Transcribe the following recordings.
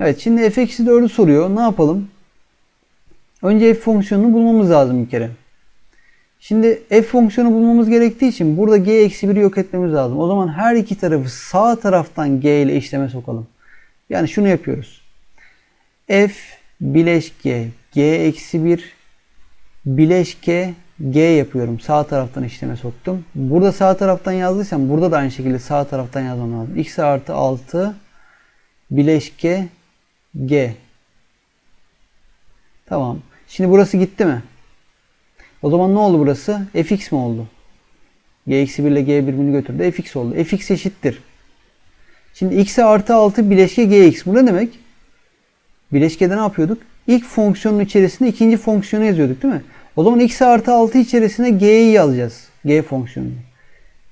Evet şimdi f eksi 4'ü soruyor. Ne yapalım? Önce f fonksiyonunu bulmamız lazım bir kere. Şimdi f fonksiyonu bulmamız gerektiği için burada g eksi 1'i yok etmemiz lazım. O zaman her iki tarafı sağ taraftan g ile işleme sokalım. Yani şunu yapıyoruz. f bileşke g eksi 1 bileşke g yapıyorum. Sağ taraftan işleme soktum. Burada sağ taraftan yazdıysam burada da aynı şekilde sağ taraftan yazmam lazım. x artı 6 bileşke g. Tamam. Şimdi burası gitti mi? O zaman ne oldu burası? fx mi oldu? g eksi 1 ile g birbirini götürdü. fx oldu. fx eşittir. Şimdi x'e artı 6 bileşke gx. Bu ne demek? Bileşkede ne yapıyorduk? İlk fonksiyonun içerisinde ikinci fonksiyonu yazıyorduk değil mi? O zaman x artı 6 içerisine g'yi yazacağız. g fonksiyonunu.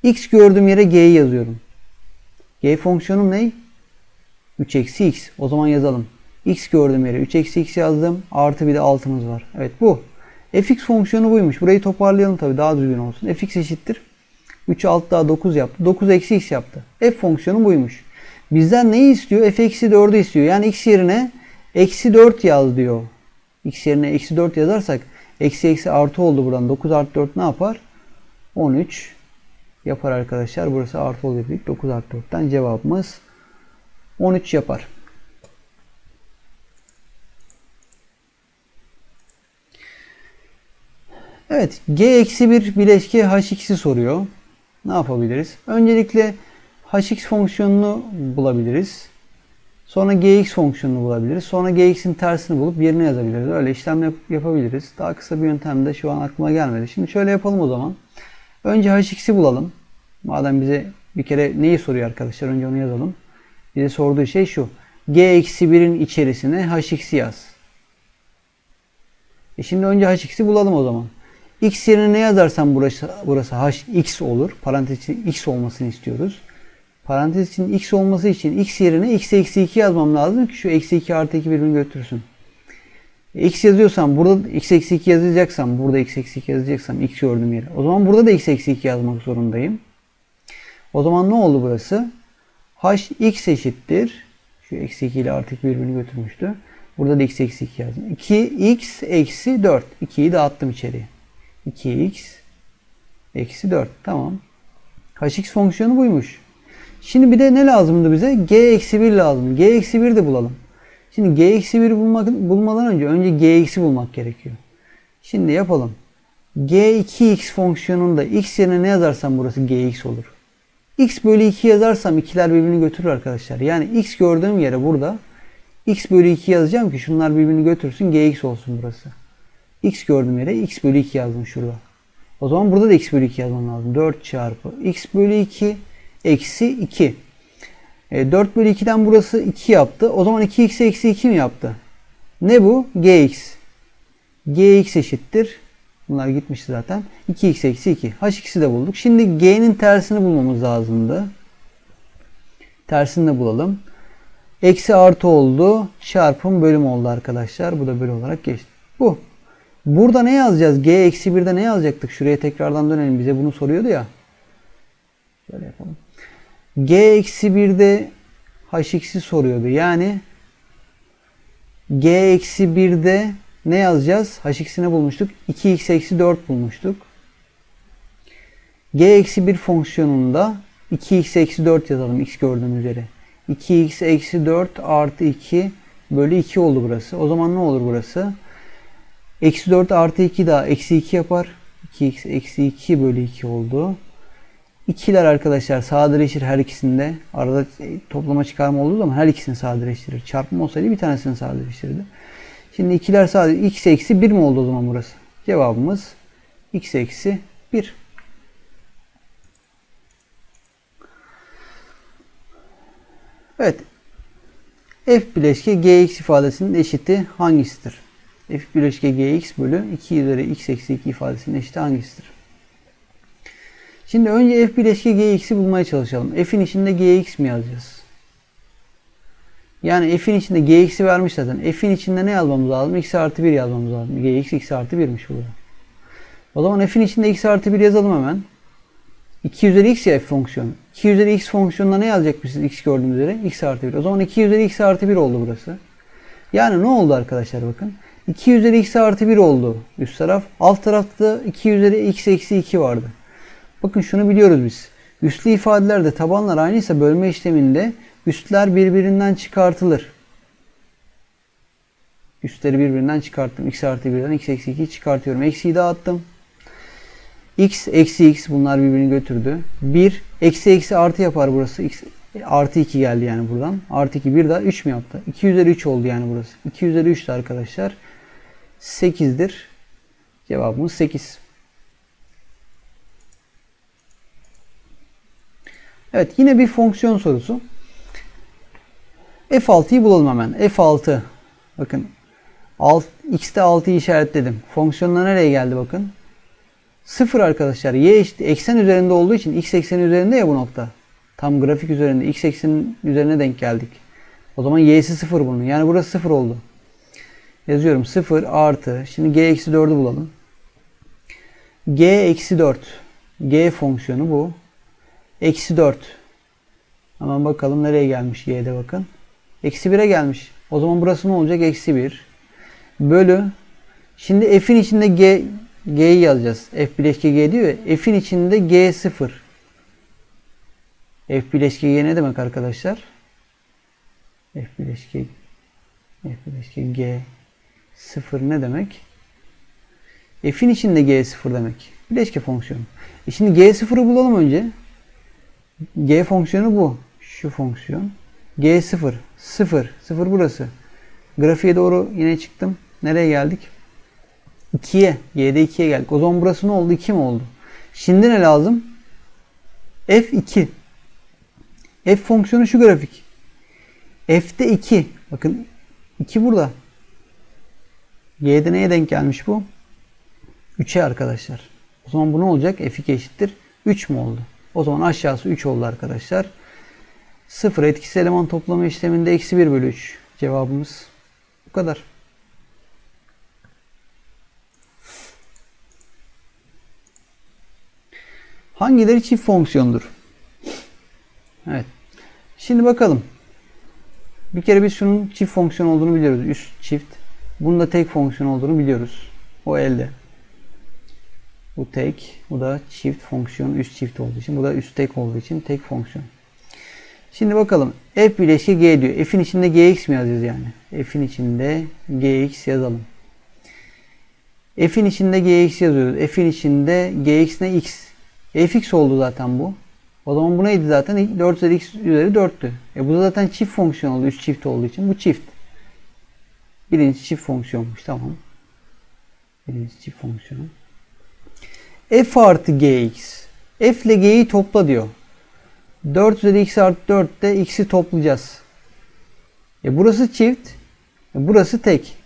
x gördüğüm yere g'yi yazıyorum. g fonksiyonum ne? 3 eksi x. O zaman yazalım. x gördüğüm yere 3 eksi x yazdım. Artı bir de 6'mız var. Evet bu. fx fonksiyonu buymuş. Burayı toparlayalım tabii daha düzgün olsun. fx eşittir. 3 6 daha 9 yaptı. 9 eksi x yaptı. f fonksiyonu buymuş. Bizden neyi istiyor? f eksi 4'ü istiyor. Yani x yerine eksi 4 yaz diyor. x yerine eksi 4 yazarsak eksi eksi artı oldu buradan. 9 artı 4 ne yapar? 13 yapar arkadaşlar. Burası artı oluyor. 9 artı 4'ten cevabımız 13 yapar. Evet. G eksi 1 bileşke H2'si soruyor. Ne yapabiliriz? Öncelikle Hx fonksiyonunu bulabiliriz. Sonra gx fonksiyonunu bulabiliriz. Sonra gx'in tersini bulup yerine yazabiliriz. Öyle işlem yap yapabiliriz. Daha kısa bir yöntem de şu an aklıma gelmedi. Şimdi şöyle yapalım o zaman. Önce hx'i bulalım. Madem bize bir kere neyi soruyor arkadaşlar? Önce onu yazalım. Bize sorduğu şey şu. g eksi 1'in içerisine hx'i yaz. E şimdi önce hx'i bulalım o zaman. x yerine ne yazarsam burası, burası hx olur. Parantez için x olmasını istiyoruz. Parantez için x olması için x yerine x eksi 2 yazmam lazım ki şu eksi 2 artı 2 birbirini götürsün. x yazıyorsam burada x eksi 2 yazacaksam burada x eksi 2 yazacaksam x gördüğüm yere. O zaman burada da x eksi 2 yazmak zorundayım. O zaman ne oldu burası? H x eşittir. Şu eksi 2 ile artı 2 birbirini götürmüştü. Burada da x eksi 2 yazdım. 2x eksi 4. 2'yi dağıttım içeriye. 2x eksi 4. Tamam. hx fonksiyonu buymuş. Şimdi bir de ne lazımdı bize? g eksi 1 lazım. g eksi 1 de bulalım. Şimdi g eksi 1 bulmak, bulmadan önce önce g eksi bulmak gerekiyor. Şimdi yapalım. g 2x fonksiyonunda x yerine ne yazarsam burası gx olur. X bölü 2 yazarsam ikiler birbirini götürür arkadaşlar. Yani x gördüğüm yere burada x bölü 2 yazacağım ki şunlar birbirini götürsün gx olsun burası. x gördüğüm yere x bölü 2 yazdım şurada. O zaman burada da x bölü 2 yazmam lazım. 4 çarpı x bölü 2 eksi 2. E, 4 bölü 2'den burası 2 yaptı. O zaman 2x eksi 2 mi yaptı? Ne bu? gx. gx eşittir. Bunlar gitmişti zaten. 2x eksi 2. h2'si de bulduk. Şimdi g'nin tersini bulmamız lazımdı. Tersini de bulalım. Eksi artı oldu. Çarpım bölüm oldu arkadaşlar. Bu da bölü olarak geçti. Bu. Burada ne yazacağız? g eksi 1'de ne yazacaktık? Şuraya tekrardan dönelim. Bize bunu soruyordu ya. Şöyle yapalım. G eksi 1'de hx'i soruyordu. Yani G eksi 1'de ne yazacağız? hx'i ne bulmuştuk? 2x eksi 4 bulmuştuk. G eksi 1 fonksiyonunda 2x eksi 4 yazalım x gördüğünüz üzere. 2x eksi 4 artı 2 bölü 2 oldu burası. O zaman ne olur burası? Eksi 4 artı 2 daha eksi 2 yapar. 2x eksi 2 bölü 2 oldu. İkiler arkadaşlar sadeleşir her ikisinde. Arada toplama çıkarma olduğu zaman her ikisini sadeleştirir. Çarpma olsaydı bir tanesini sadeleştirirdi. Şimdi ikiler sadece x eksi 1 mi oldu o zaman burası? Cevabımız x eksi 1. Evet. f bileşke gx ifadesinin eşiti hangisidir? f bileşke gx bölü 2 üzeri x eksi 2 ifadesinin eşiti hangisidir? Şimdi önce f bileşke gx'i bulmaya çalışalım. f'in içinde gx mi yazacağız? Yani f'in içinde gx'i vermiş zaten. f'in içinde ne yazmamız lazım? x artı 1 yazmamız lazım. gx x artı 1'miş burada. O zaman f'in içinde x artı 1 yazalım hemen. 2 üzeri x ya f fonksiyonu. 2 üzeri x fonksiyonuna ne yazacakmışız x gördüğümüz üzere? x artı 1. O zaman 2 üzeri x artı 1 oldu burası. Yani ne oldu arkadaşlar bakın. 2 üzeri x artı 1 oldu üst taraf. Alt tarafta 2 üzeri x eksi 2 vardı. Bakın şunu biliyoruz biz. Üslü ifadelerde tabanlar aynıysa bölme işleminde üstler birbirinden çıkartılır. Üstleri birbirinden çıkarttım. x artı 1'den x eksi 2'yi çıkartıyorum. Eksiyi dağıttım. x eksi x bunlar birbirini götürdü. 1 eksi eksi artı yapar burası. x artı 2 geldi yani buradan. Artı 2 bir daha 3 mü yaptı? 2 üzeri 3 oldu yani burası. 2 üzeri 3 de arkadaşlar 8'dir. Cevabımız 8. Evet yine bir fonksiyon sorusu. F6'yı bulalım hemen. F6 bakın alt, x'te 6'yı işaretledim. Fonksiyonla nereye geldi bakın. 0 arkadaşlar. Y eşit eksen üzerinde olduğu için x ekseni üzerinde ya bu nokta. Tam grafik üzerinde x eksenin üzerine denk geldik. O zaman y'si 0 bunun. Yani burası 0 oldu. Yazıyorum 0 artı. Şimdi g eksi 4'ü bulalım. g eksi 4. g fonksiyonu bu. Eksi 4. Hemen bakalım nereye gelmiş y'de bakın. Eksi 1'e gelmiş. O zaman burası ne olacak? Eksi 1. Bölü. Şimdi f'in içinde g g'yi yazacağız. f bileşke g diyor ya. f'in içinde g 0. f bileşke g ne demek arkadaşlar? f bileşke f bileşke g 0 ne demek? f'in içinde g 0 demek. Bileşke fonksiyonu. E şimdi g 0'ı bulalım önce. G fonksiyonu bu. Şu fonksiyon. G 0. 0. 0 burası. Grafiğe doğru yine çıktım. Nereye geldik? 2'ye. Y'de 2'ye geldik. O zaman burası ne oldu? 2 mi oldu? Şimdi ne lazım? F2. F fonksiyonu şu grafik. F'de 2. Bakın 2 burada. Y'de neye denk gelmiş bu? 3'e arkadaşlar. O zaman bu ne olacak? F2 eşittir. 3 mü oldu? O zaman aşağısı 3 oldu arkadaşlar. 0 etkisi eleman toplama işleminde eksi 1 bölü 3. Cevabımız bu kadar. Hangileri çift fonksiyondur? Evet. Şimdi bakalım. Bir kere biz şunun çift fonksiyon olduğunu biliyoruz. Üst çift. Bunun da tek fonksiyon olduğunu biliyoruz. O elde. Bu tek. Bu da çift fonksiyon üst çift olduğu için. Bu da üst tek olduğu için tek fonksiyon. Şimdi bakalım. F bileşke G diyor. F'in içinde Gx mi yazacağız yani? F'in içinde Gx yazalım. F'in içinde Gx yazıyoruz. F'in içinde Gx ne? X. Fx oldu zaten bu. O zaman bu neydi zaten? 4 üzeri x üzeri 4'tü. E bu da zaten çift fonksiyon oldu. Üst çift olduğu için. Bu çift. Birinci çift fonksiyonmuş. Tamam. Birinci çift fonksiyon. F artı gx. F ile g'yi topla diyor. 4 üzeri x artı 4 de x'i toplayacağız. E burası çift. E burası tek.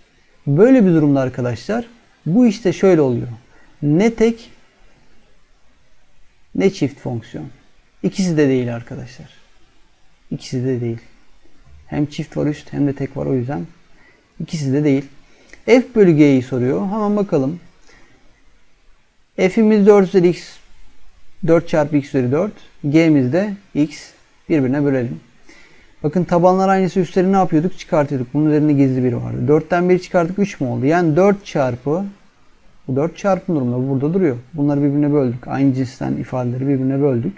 Böyle bir durumda arkadaşlar bu işte şöyle oluyor. Ne tek ne çift fonksiyon. İkisi de değil arkadaşlar. İkisi de değil. Hem çift var üst hem de tek var o yüzden. İkisi de değil. F bölü G'yi soruyor. Hemen bakalım. F'imiz 4 üzeri x 4 çarpı x üzeri 4. G'miz de x birbirine bölelim. Bakın tabanlar aynısı üstleri ne yapıyorduk? Çıkartıyorduk. Bunun üzerinde gizli biri vardı. 4'ten 1 çıkarttık 3 mü oldu? Yani 4 çarpı bu 4 çarpım durumda. Bu burada duruyor. Bunları birbirine böldük. Aynı cinsten ifadeleri birbirine böldük.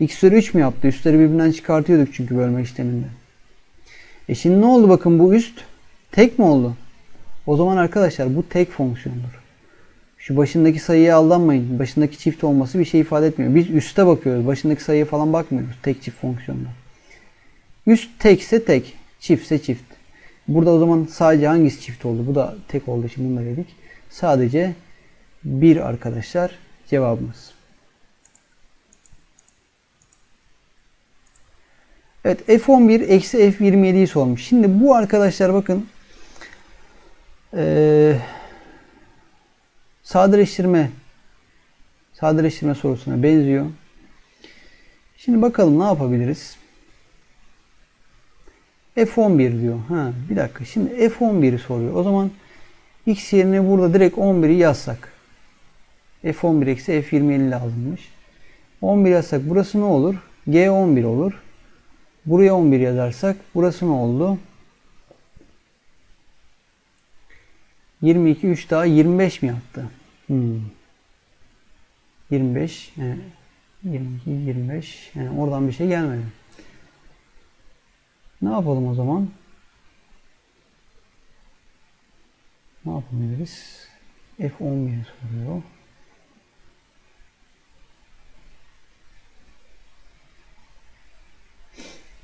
X üzeri 3 mü yaptı? Üstleri birbirinden çıkartıyorduk çünkü bölme işleminde. E şimdi ne oldu bakın bu üst tek mi oldu? O zaman arkadaşlar bu tek fonksiyondur. Şu başındaki sayıya aldanmayın. Başındaki çift olması bir şey ifade etmiyor. Biz üste bakıyoruz. Başındaki sayıya falan bakmıyoruz. Tek çift fonksiyonda. Üst tekse tek. Çiftse çift. Burada o zaman sadece hangisi çift oldu? Bu da tek olduğu için bunu da dedik. Sadece bir arkadaşlar cevabımız. Evet F11 eksi F27'yi sormuş. Şimdi bu arkadaşlar bakın ee, sadeleştirme sadeleştirme sorusuna benziyor. Şimdi bakalım ne yapabiliriz? F11 diyor. Ha, bir dakika. Şimdi F11'i soruyor. O zaman x yerine burada direkt 11'i yazsak. F11 eksi F20 lazımmış. 11 yazsak burası ne olur? G 11 olur. Buraya 11 yazarsak burası ne oldu? 22 3 daha 25 mi yaptı? Hmm. 25 yani 22 25 yani oradan bir şey gelmedi. Ne yapalım o zaman? Ne yapabiliriz? F11 soruyor.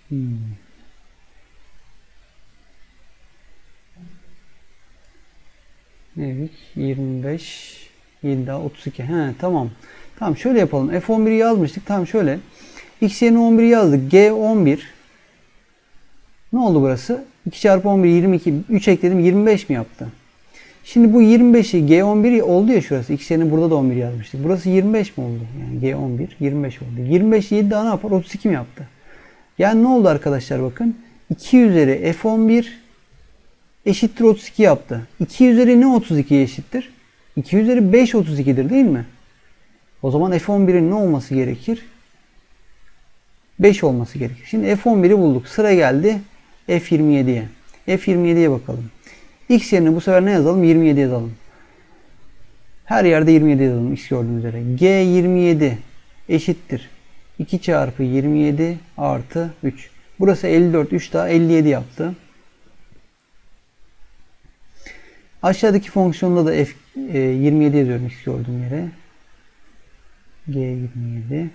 Hmm. Neydik? 25 7 daha 32. He tamam. Tamam şöyle yapalım. F11'i yazmıştık. Tamam şöyle. X yerine 11 yazdık. G11 ne oldu burası? 2 çarpı 11 22. 3 ekledim 25 mi yaptı? Şimdi bu 25'i G11 oldu ya şurası. X yerine burada da 11 yazmıştık. Burası 25 mi oldu? Yani G11 25 oldu. 25 7 daha ne yapar? 32 mi yaptı? Yani ne oldu arkadaşlar bakın. 2 üzeri F11 eşittir 32 yaptı. 2 üzeri ne 32 eşittir? 2 üzeri 5 32'dir değil mi? O zaman F11'in ne olması gerekir? 5 olması gerekir. Şimdi F11'i bulduk. Sıra geldi F27'ye. F27'ye bakalım. X yerine bu sefer ne yazalım? 27 yazalım. Her yerde 27 yazalım X gördüğünüz üzere. G27 eşittir. 2 çarpı 27 artı 3. Burası 54. 3 daha 57 yaptı. Aşağıdaki fonksiyonda da F e, 27 yazıyorum X gördüğüm yere. G27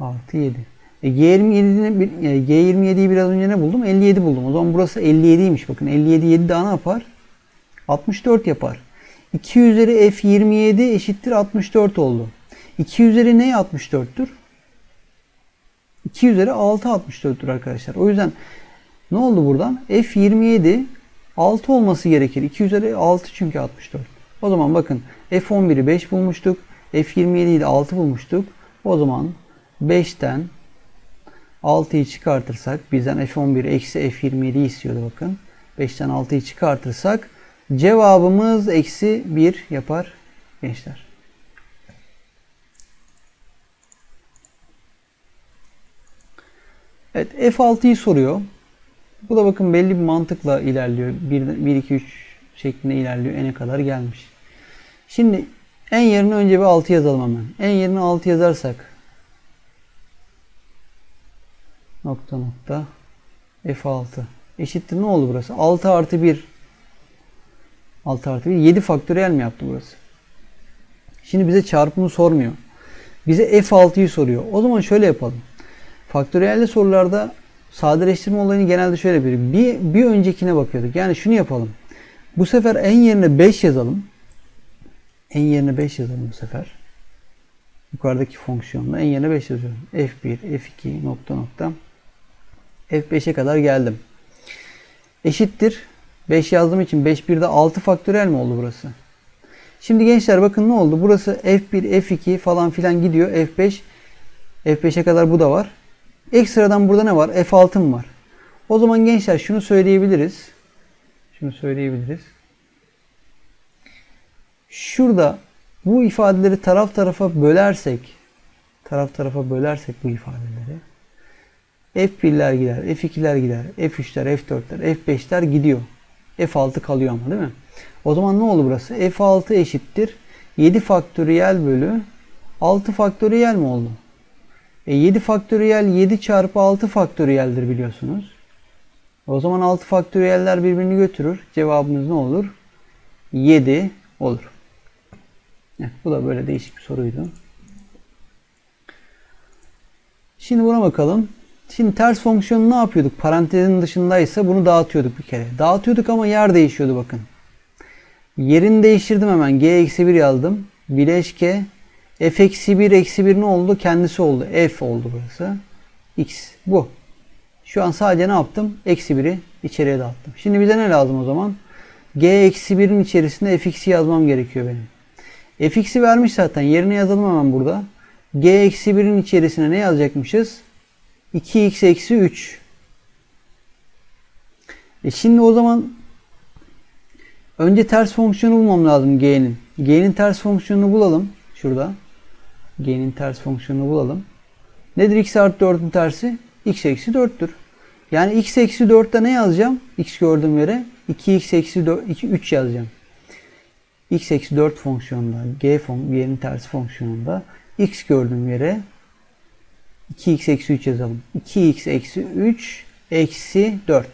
artı 7. E, G27'yi e, G27'yi biraz önce ne buldum? 57 buldum. O zaman burası 57'ymiş. Bakın 57 7 daha ne yapar? 64 yapar. 2 üzeri F27 eşittir 64 oldu. 2 üzeri ne 64'tür? 2 üzeri 6 64'tür arkadaşlar. O yüzden ne oldu buradan? F27 6 olması gerekir. 2 üzeri 6 çünkü 64. O zaman bakın F11'i 5 bulmuştuk. F27'yi de 6 bulmuştuk. O zaman 5'ten 6'yı çıkartırsak bizden F11 eksi F27 istiyordu bakın. 5'ten 6'yı çıkartırsak cevabımız eksi 1 yapar gençler. Evet F6'yı soruyor. Bu da bakın belli bir mantıkla ilerliyor. 1, 1 2, 3 şeklinde ilerliyor. N'e kadar gelmiş. Şimdi en yerine önce bir 6 yazalım hemen. En yerine 6 yazarsak nokta nokta F6 eşittir ne oldu burası? 6 artı 1 6 artı 1 7 faktöriyel mi yaptı burası? Şimdi bize çarpımı sormuyor. Bize F6'yı soruyor. O zaman şöyle yapalım. Faktöriyelde sorularda sadeleştirme olayını genelde şöyle bir, bir bir öncekine bakıyorduk. Yani şunu yapalım. Bu sefer en yerine 5 yazalım. En yerine 5 yazalım bu sefer. Yukarıdaki fonksiyonda en yerine 5 yazıyorum. F1, F2 nokta nokta. F5'e kadar geldim. Eşittir. 5 yazdığım için 5 1'de 6 faktöriyel mi oldu burası? Şimdi gençler bakın ne oldu? Burası F1, F2 falan filan gidiyor. F5 F5'e kadar bu da var. Ekstradan burada ne var? F6 var. O zaman gençler şunu söyleyebiliriz. Şunu söyleyebiliriz. Şurada bu ifadeleri taraf tarafa bölersek taraf tarafa bölersek bu ifadeleri F1'ler gider, F2'ler gider, F3'ler, F4'ler, F5'ler gidiyor. F6 kalıyor ama değil mi? O zaman ne oldu burası? F6 eşittir 7 faktöriyel bölü 6 faktöriyel mi oldu? E 7 faktöriyel 7 çarpı 6 faktöriyeldir biliyorsunuz. O zaman 6 faktöriyeller birbirini götürür. Cevabımız ne olur? 7 olur. Evet, bu da böyle değişik bir soruydu. Şimdi buna bakalım. Şimdi ters fonksiyonu ne yapıyorduk? Parantezin dışındaysa bunu dağıtıyorduk bir kere. Dağıtıyorduk ama yer değişiyordu bakın. Yerini değiştirdim hemen. G-1 yazdım. Bileşke f eksi 1 eksi 1 ne oldu? Kendisi oldu. F oldu burası. X. Bu. Şu an sadece ne yaptım? Eksi 1'i içeriye dağıttım. Şimdi bize ne lazım o zaman? G eksi 1'in içerisinde fx'i yazmam gerekiyor benim. fx'i vermiş zaten. Yerine yazalım hemen burada. G eksi 1'in içerisine ne yazacakmışız? 2x eksi 3. E şimdi o zaman önce ters fonksiyonu bulmam lazım g'nin. G'nin ters fonksiyonunu bulalım. Şurada. G'nin ters fonksiyonunu bulalım. Nedir x artı 4'ün tersi? x eksi 4'tür. Yani x eksi 4'te ne yazacağım? x gördüğüm yere 2x eksi 4, 2, 3 yazacağım. x eksi 4 fonksiyonunda, g fon, g'nin tersi fonksiyonunda x gördüğüm yere 2x eksi 3 yazalım. 2x eksi 3 eksi 4.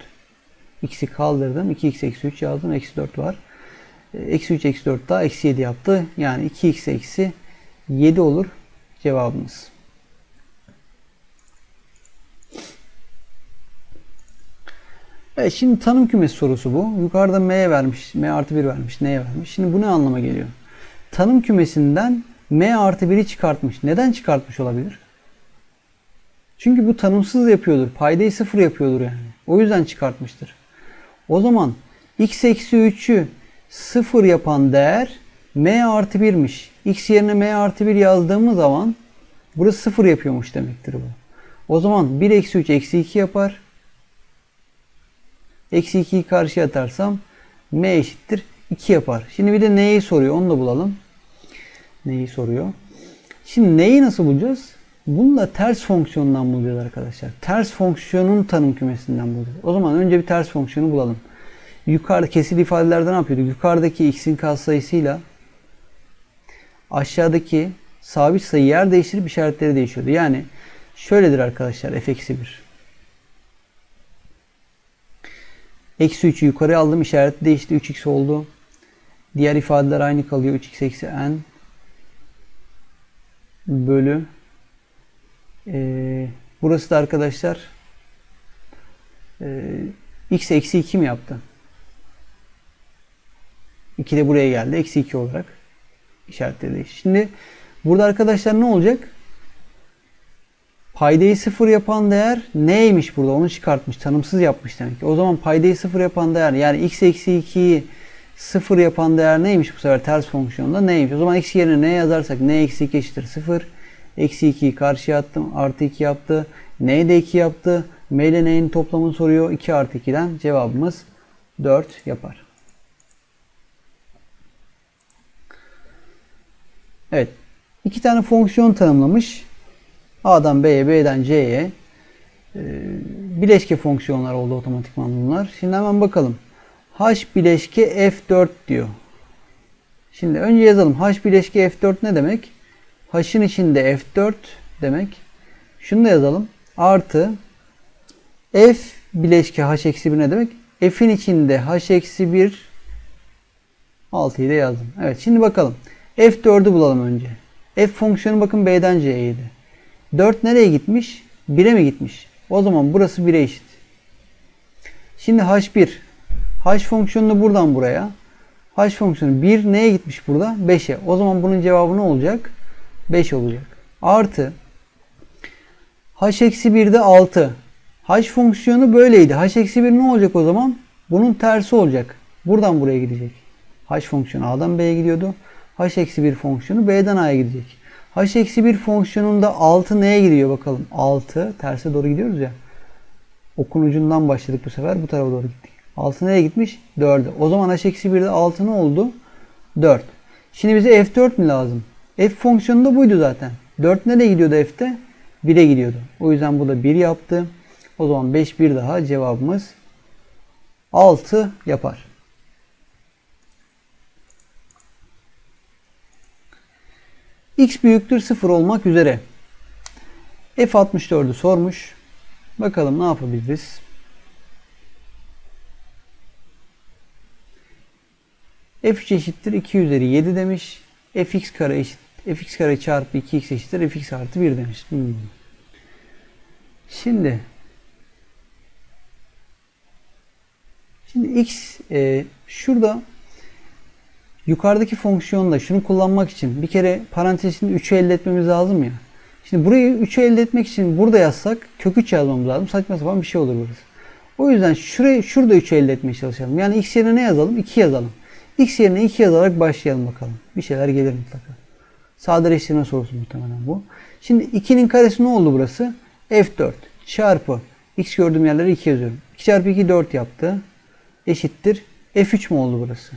x'i kaldırdım. 2x eksi 3 yazdım. Eksi 4 var. Eksi 3 eksi 4 daha eksi 7 yaptı. Yani 2x eksi 7 olur cevabımız. Evet şimdi tanım kümesi sorusu bu. Yukarıda m'ye vermiş, m artı 1 vermiş, n'ye vermiş. Şimdi bu ne anlama geliyor? Tanım kümesinden m artı 1'i çıkartmış. Neden çıkartmış olabilir? Çünkü bu tanımsız yapıyordur. Paydayı sıfır yapıyordur yani. O yüzden çıkartmıştır. O zaman x eksi 3'ü sıfır yapan değer m artı 1'miş. X yerine m artı 1 yazdığımız zaman burası sıfır yapıyormuş demektir bu. O zaman 1 eksi 3 eksi 2 yapar. Eksi 2'yi karşıya atarsam m eşittir 2 yapar. Şimdi bir de neyi soruyor onu da bulalım. Neyi soruyor. Şimdi neyi nasıl bulacağız? Bunu da ters fonksiyondan bulacağız arkadaşlar. Ters fonksiyonun tanım kümesinden bulacağız. O zaman önce bir ters fonksiyonu bulalım. Yukarıda kesili ifadelerde ne yapıyorduk? Yukarıdaki x'in katsayısıyla aşağıdaki sabit sayı yer değiştirip işaretleri değişiyordu. Yani şöyledir arkadaşlar f eksi 1. Eksi 3'ü yukarı aldım. işareti değişti. 3x oldu. Diğer ifadeler aynı kalıyor. 3x eksi n bölü ee, burası da arkadaşlar e, x eksi 2 mi yaptı? 2 de buraya geldi. Eksi 2 olarak işaretleri değişti. Şimdi burada arkadaşlar ne olacak? Paydayı sıfır yapan değer neymiş burada? Onu çıkartmış. Tanımsız yapmış demek ki. O zaman paydayı sıfır yapan değer yani x eksi 2'yi sıfır yapan değer neymiş bu sefer ters fonksiyonda neymiş? O zaman x yerine ne yazarsak ne eksi 2 eşittir 0. Eksi 2'yi karşıya attım. Artı 2 yaptı. N'ye de 2 yaptı. M ile N'nin toplamını soruyor. 2 artı 2'den cevabımız 4 yapar. Evet. iki tane fonksiyon tanımlamış. A'dan B'ye, B'den C'ye e, bileşke fonksiyonlar oldu otomatikman bunlar. Şimdi hemen bakalım. H bileşke F4 diyor. Şimdi önce yazalım. H bileşke F4 ne demek? H'ın içinde F4 demek. Şunu da yazalım. Artı F bileşke H eksi 1 ne demek? F'in içinde H eksi 1 6'yı da yazdım. Evet şimdi bakalım. F4'ü bulalım önce. F fonksiyonu bakın B'den C'yeydi. 4 nereye gitmiş? 1'e mi gitmiş? O zaman burası 1'e eşit. Şimdi H1. H fonksiyonunu buradan buraya. H fonksiyonu 1 neye gitmiş burada? 5'e. O zaman bunun cevabı ne olacak? 5 olacak. Artı H eksi 1'de 6. H fonksiyonu böyleydi. H eksi 1 ne olacak o zaman? Bunun tersi olacak. Buradan buraya gidecek. H fonksiyonu A'dan B'ye gidiyordu. H eksi 1 fonksiyonu B'den A'ya gidecek. H eksi 1 fonksiyonunda 6 neye gidiyor bakalım. 6 terse doğru gidiyoruz ya. Okun ucundan başladık bu sefer. Bu tarafa doğru gittik. 6 nereye gitmiş? 4'e. O zaman H eksi 1'de 6 ne oldu? 4. Şimdi bize F4 mi lazım? F fonksiyonu da buydu zaten. 4 nereye gidiyordu F'te? 1'e gidiyordu. O yüzden bu da 1 yaptı. O zaman 5 bir daha cevabımız 6 yapar. X büyüktür 0 olmak üzere. F64'ü sormuş. Bakalım ne yapabiliriz? f3 eşittir 2 üzeri 7 demiş. fx kare eşit fx kare çarpı 2x eşittir fx artı 1 demiş. Hmm. Şimdi şimdi x e, şurada yukarıdaki fonksiyonda şunu kullanmak için bir kere parantezin 3'ü elde etmemiz lazım ya. Şimdi burayı 3'ü elde etmek için burada yazsak kök 3 yazmamız lazım. Saçma sapan bir şey olur burası. O yüzden şurayı şurada 3'ü elde etmeye çalışalım. Yani x yerine ne yazalım? 2 yazalım. X yerine 2 yazarak başlayalım bakalım. Bir şeyler gelir mutlaka. Sadeleştirme sorusu muhtemelen bu. Şimdi 2'nin karesi ne oldu burası? F4 çarpı x gördüğüm yerlere 2 yazıyorum. 2 çarpı 2 4 yaptı. Eşittir. F3 mü oldu burası?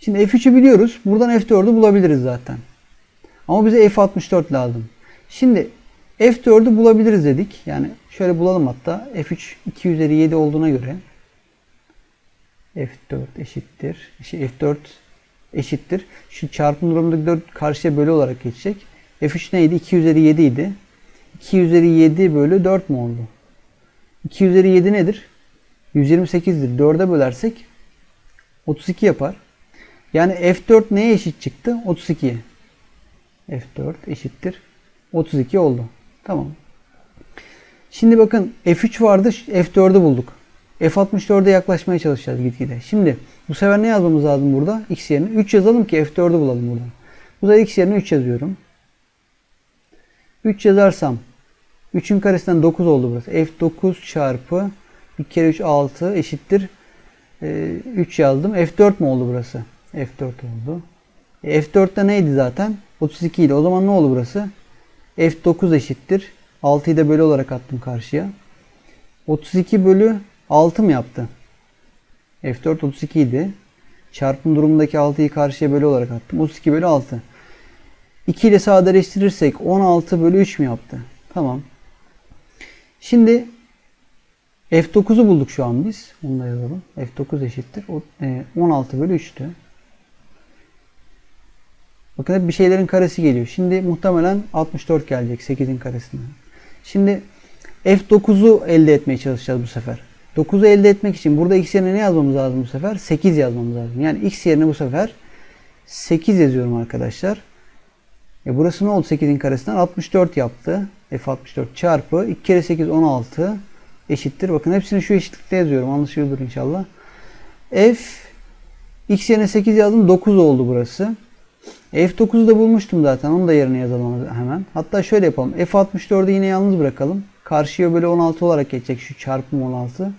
Şimdi F3'ü biliyoruz. Buradan F4'ü bulabiliriz zaten. Ama bize F64 lazım. Şimdi F4'ü bulabiliriz dedik. Yani şöyle bulalım hatta. F3 2 üzeri 7 olduğuna göre F4 eşittir. Şey, F4 eşittir. Şu çarpım durumundaki 4 karşıya bölü olarak geçecek. F3 neydi? 2 üzeri 7 idi. 2 üzeri 7 bölü 4 mu oldu? 2 üzeri 7 nedir? 128'dir. 4'e bölersek 32 yapar. Yani F4 neye eşit çıktı? 32'ye. F4 eşittir. 32 oldu. Tamam. Şimdi bakın F3 vardı. F4'ü bulduk. F64'e yaklaşmaya çalışacağız gitgide. Şimdi bu sefer ne yazmamız lazım burada? X yerine 3 yazalım ki F4'ü bulalım burada. Bu sefer X yerine 3 yazıyorum. 3 yazarsam 3'ün karesinden 9 oldu burası. F9 çarpı 1 kere 3 6 eşittir. Ee, 3 yazdım. F4 mu oldu burası? F4 oldu. E, F4'te neydi zaten? 32 idi. O zaman ne oldu burası? F9 eşittir. 6'yı da bölü olarak attım karşıya. 32 bölü 6 mı yaptı? F4 32 idi. Çarpım durumundaki 6'yı karşıya bölü olarak attım. 32 bölü 6. 2 ile sadeleştirirsek 16 bölü 3 mü yaptı? Tamam. Şimdi F9'u bulduk şu an biz. Onu da yazalım. F9 eşittir. O, e, 16 bölü 3'tü. Bakın hep bir şeylerin karesi geliyor. Şimdi muhtemelen 64 gelecek 8'in karesinden. Şimdi F9'u elde etmeye çalışacağız bu sefer. 9'u elde etmek için burada x yerine ne yazmamız lazım bu sefer? 8 yazmamız lazım. Yani x yerine bu sefer 8 yazıyorum arkadaşlar. E burası ne oldu 8'in karesinden? 64 yaptı. F64 çarpı 2 kere 8 16 eşittir. Bakın hepsini şu eşitlikte yazıyorum. Anlaşılıyordur inşallah. F x yerine 8 yazdım. 9 oldu burası. F9'u da bulmuştum zaten. Onu da yerine yazalım hemen. Hatta şöyle yapalım. F64'ü yine yalnız bırakalım. Karşıya böyle 16 olarak geçecek şu çarpım 16.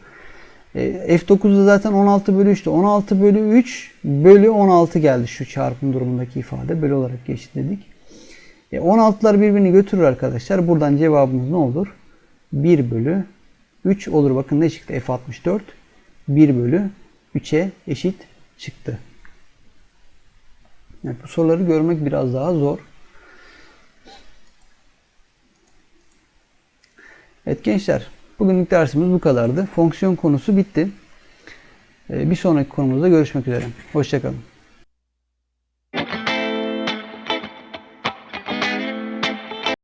E, F9'da zaten 16 bölü 3'tü. 16 bölü 3 bölü 16 geldi şu çarpım durumundaki ifade. Bölü olarak geçti dedik. E, 16'lar birbirini götürür arkadaşlar. Buradan cevabımız ne olur? 1 bölü 3 olur. Bakın ne çıktı? F64 1 bölü 3'e eşit çıktı. Yani bu soruları görmek biraz daha zor. Evet gençler, bugünlük dersimiz bu kadardı. Fonksiyon konusu bitti. Bir sonraki konumuzda görüşmek üzere. Hoşçakalın.